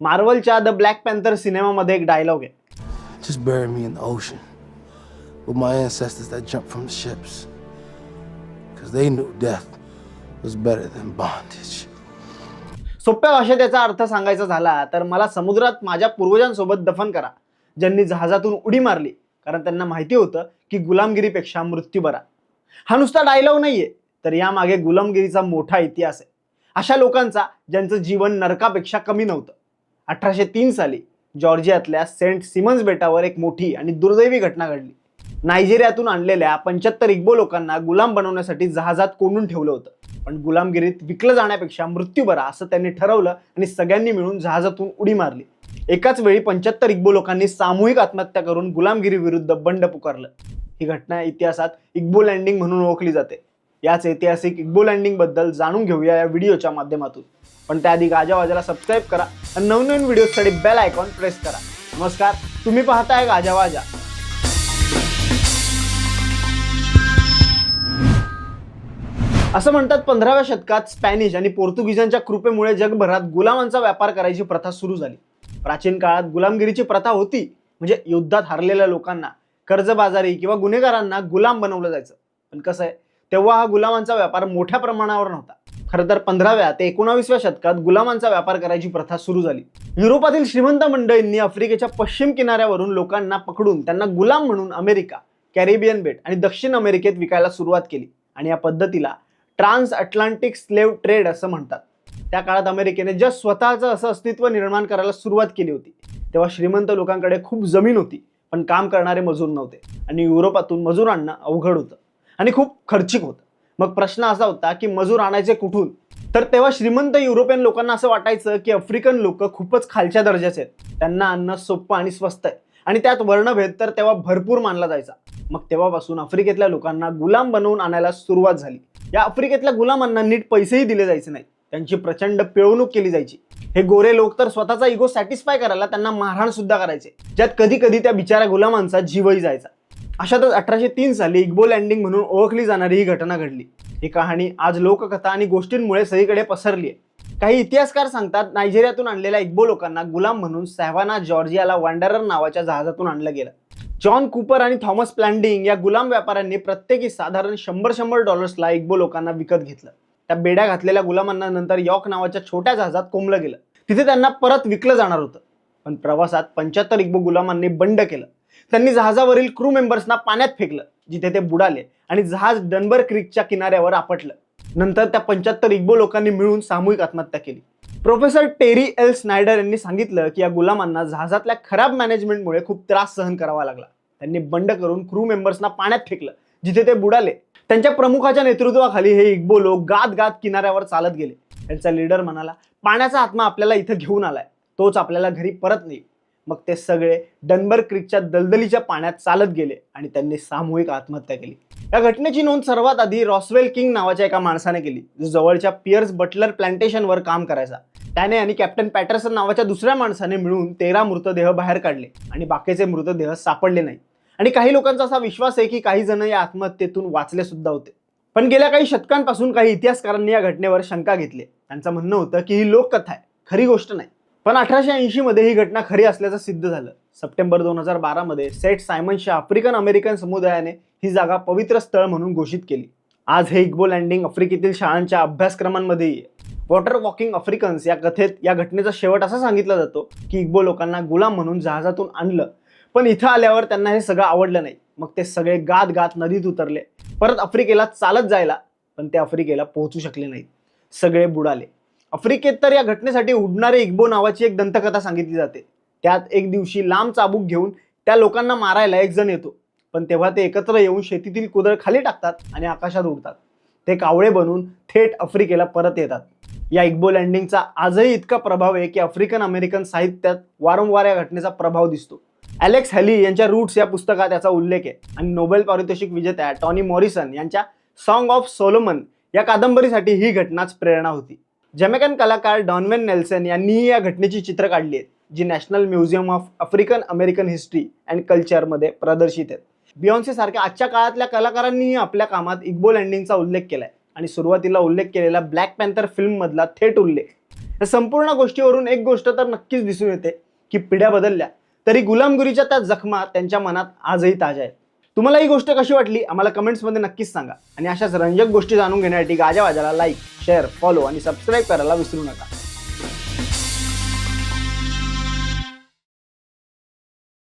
मार्वलच्या the black panther सिनेमामध्ये एक dialogue आहे. Just bury me in the ocean with my ancestors that jumped from the ships. Because they knew death was better than bondage. सोप्या भाषेत याचा अर्थ सांगायचा झाला तर मला समुद्रात माझ्या पूर्वजांसोबत दफन करा ज्यांनी जहाजातून उडी मारली. कारण त्यांना माहिती होतं की गुलामगिरीपेक्षा मृत्यू बरा. हा नुसता डायलॉग नाहीये तर यामागे गुलामगिरीचा मोठा इतिहास आहे. अशा लोकांचा ज्यांचं जीवन नरकापेक्षा कमी नव्हतं. अठराशे तीन साली जॉर्जियातल्या सेंट सिमन्स बेटावर एक मोठी आणि दुर्दैवी घटना घडली. नायजेरियातून आणलेल्या पंच्याहत्तर इग्बो लोकांना गुलाम बनवण्यासाठी जहाजात कोंडून ठेवलं होतं. पण गुलामगिरीत विकलं जाण्यापेक्षा मृत्यू बरा असं त्यांनी ठरवलं आणि सगळ्यांनी मिळून जहाजातून उडी मारली. एकाच वेळी पंच्याहत्तर इग्बो लोकांनी सामूहिक आत्महत्या करून गुलामगिरी विरुद्ध बंड पुकारलं. ही घटना इतिहासात इग्बो लँडिंग म्हणून ओळखली जाते. याच ऐतिहासिक इग्बो लँडिंगबद्दल जाणून घेऊया या व्हिडिओच्या माध्यमातून. पण त्याआधी गाजावाजाला सबस्क्राईब करा आणि नवनवीन व्हिडिओसाठी बेल आयकॉन प्रेस करा. नमस्कार तुम्ही पाहताय गाजावाजा असं म्हणतात पंधराव्या शतकात स्पॅनिश आणि पोर्तुगीजांच्या कृपेमुळे जगभरात गुलामांचा व्यापार करायची प्रथा सुरू झाली. प्राचीन काळात गुलामगिरीची प्रथा होती म्हणजे युद्धात हरलेल्या लोकांना कर्जबाजारी किंवा गुन्हेगारांना गुलाम बनवलं जायचं. पण कसं आहे तेव्हा हा गुलामांचा व्यापार मोठ्या प्रमाणावर नव्हता. खरं तर पंधराव्या ते एकोणावीसव्या शतकात गुलामांचा व्यापार करायची प्रथा सुरू झाली. युरोपातील श्रीमंत मंडळींनी आफ्रिकेच्या पश्चिम किनाऱ्यावरून लोकांना पकडून त्यांना गुलाम म्हणून अमेरिका कॅरेबियन बेट आणि दक्षिण अमेरिकेत विकायला सुरुवात केली आणि या पद्धतीला ट्रान्स अटलांटिक स्लेव्ह ट्रेड असं म्हणतात. त्या काळात अमेरिकेने जस्ट स्वतःचं असं अस्तित्व निर्माण करायला सुरुवात केली होती तेव्हा श्रीमंत लोकांकडे खूप जमीन होती पण काम करणारे मजूर नव्हते आणि युरोपातून मजूर आणणं अवघड होतं आणि खूप खर्चिक होतं. मग प्रश्न असा होता की मजूर आणायचे कुठून? तर तेव्हा श्रीमंत युरोपियन लोकांना असं वाटायचं की आफ्रिकन लोक खूपच खालच्या दर्जाचे आहेत. त्यांना अन्न सोपं आणि स्वस्त आहे. आणि त्यात वर्णभेद तर तेव्हा भरपूर मानला जायचा. मग तेव्हापासून आफ्रिकेतल्या लोकांना गुलाम बनवून आणायला सुरुवात झाली. या आफ्रिकेतल्या गुलामांना नीट पैसेही दिले जायचे नाही. त्यांची प्रचंड पिळवणूक केली जायची. हे गोरे लोक तर स्वतःचा इगो सॅटिस्फाय करायला त्यांना मारहाण सुद्धा करायचे. ज्यात कधी कधी त्या बिचाऱ्या गुलामांचा जीवही जायचा. अशातच अठराशे तीन साली इग्बो लँडिंग म्हणून ओळखली जाणारी ही घटना घडली. ही कहाणी आज लोककथा आणि गोष्टींमुळे सगळीकडे पसरली आहे. काही इतिहासकार सांगतात नायजेरियातून आणलेल्या इग्बो लोकांना गुलाम म्हणून सॅव्हाना जॉर्जियाला वांडरर नावाच्या जहाजातून आणलं गेलं. जॉन कुपर आणि थॉमस प्लॅन्डिंग या गुलाम व्यापाऱ्यांनी प्रत्येकी साधारण शंभर शंभर डॉलर्सला इग्बो लोकांना विकत घेतलं. त्या बेड्या घातलेल्या गुलामांना नंतर यॉक नावाच्या छोट्या जहाजात कोंबलं गेलं. तिथे त्यांना परत विकलं जाणार होतं. पण प्रवासात पंच्याहत्तर इग्बो गुलामांनी बंड केलं. त्यांनी जहाजावरील क्रू मेंबर्सना पाण्यात फेकलं जिथे ते बुडाले आणि जहाज डनबर क्रीकच्या किनाऱ्यावर आपटलं. नंतर त्या पंच्याहत्तर इग्बो लोकांनी मिळून सामूहिक आत्महत्या केली. प्रोफेसर टेरी एल स्नायडर यांनी सांगितलं की या गुलामांना जहाजातल्या खराब मॅनेजमेंटमुळे खूप त्रास सहन करावा लागला. त्यांनी बंड करून क्रू मेंबर्सना पाण्यात फेकलं जिथे ते बुडाले. त्यांच्या प्रमुखाच्या नेतृत्वाखाली हे इग्बो लोक गात गात किनाऱ्यावर चालत गेले. त्यांचा लीडर म्हणाला पाण्याचा आत्मा आपल्याला इथं घेऊन आलाय. तोच आपल्याला घरी परत नाही मग ते सगळे डनबर क्रिकच्या दलदलीच्या पाण्यात चालत गेले आणि त्यांनी सामूहिक आत्महत्या केली. या घटनेची नोंद सर्वात आधी रॉसवेल किंग नावाच्या एका माणसाने केली जो जवळच्या पियर्स बटलर प्लांटेशनवर काम करायचा. त्याने आणि कॅप्टन पॅटरसन नावाच्या दुसऱ्या माणसाने मिळून तेरा मृतदेह बाहेर काढले आणि बाकीचे मृतदेह सापडले नाही. आणि काही लोकांचा असा विश्वास आहे की काही जण या आत्महत्येतून वाचले सुद्धा होते. पण गेल्या काही शतकांपासून काही इतिहासकारांनी या घटनेवर शंका घेतली. त्यांचं म्हणणं होतं की ही लोककथा आहे. खरी गोष्ट नाही. पण अठराशे ऐंशी मध्ये ही घटना खरी असल्याचं सिद्ध झालं. सप्टेंबर दोन हजार बारामध्ये सेट सायमनच्या आफ्रिकन अमेरिकन समुदायाने ही जागा पवित्र स्थळ म्हणून घोषित केली. आज हे इग्बो लँडिंग आफ्रिकेतील शाळांच्या अभ्यासक्रमांमध्येही आहे. वॉटर वॉकिंग आफ्रिकन्स या कथेत या घटनेचा शेवट असा सांगितला जातो की इग्बो लोकांना गुलाम म्हणून जहाजातून आणलं. पण इथं आल्यावर त्यांना हे सगळं आवडलं नाही. मग ते सगळे गात गात नदीत उतरले. परत आफ्रिकेला चालत जायला पण ते आफ्रिकेला पोहोचू शकले नाहीत. सगळे बुडाले. आफ्रिकेत तर या घटनेसाठी उडणारे इग्बो नावाची एक दंतकथा सांगितली जाते. त्यात एक दिवशी लांब चाबूक घेऊन त्या लोकांना मारायला एक जण येतो. पण तेव्हा ते एकत्र येऊन शेतीतील कुदळ खाली टाकतात आणि आकाशात उडतात. ते कावळे बनून थेट आफ्रिकेला परत येतात. या इग्बो लँडिंगचा आजही इतका प्रभाव आहे की आफ्रिकन अमेरिकन साहित्यात वारंवार या घटनेचा प्रभाव दिसतो. अलेक्स हॅली यांच्या रूट्स या पुस्तकात याचा उल्लेख आहे आणि नोबेल पारितोषिक विजेत्या टॉनी मॉरिसन यांच्या सॉंग ऑफ सोलोमन या कादंबरीसाठी ही घटनाच प्रेरणा होती. जमेकन कलाकार डॉनमेन नेल्सन यांनीही या घटनेची चित्र काढली आहेत जी National Museum of African American History and कल्चरमध्ये प्रदर्शित आहेत. बियॉन्से सारख्या आजच्या काळातल्या कलाकारांनीही आपल्या कामात इग्बो लँडिंगचा उल्लेख केलाय आणि सुरुवातीला उल्लेख केलेला ब्लॅक पॅन्थर फिल्ममधला थेट उल्लेख. या संपूर्ण गोष्टीवरून एक गोष्ट तर नक्कीच दिसून येते की पिढ्या बदलल्या तरी गुलामगिरीच्या त्या जखमा त्यांच्या मनात आजही ताज्या आहेत. तुम्हाला ही गोष्ट कशी वाटली आम्हाला कमेंट्समध्ये नक्कीच सांगा. आणि अशाच रंजक गोष्टी जाणून घेण्यासाठी गाजावाजाला लाईक शेअर फॉलो आणि सबस्क्राईब करायला विसरू नका.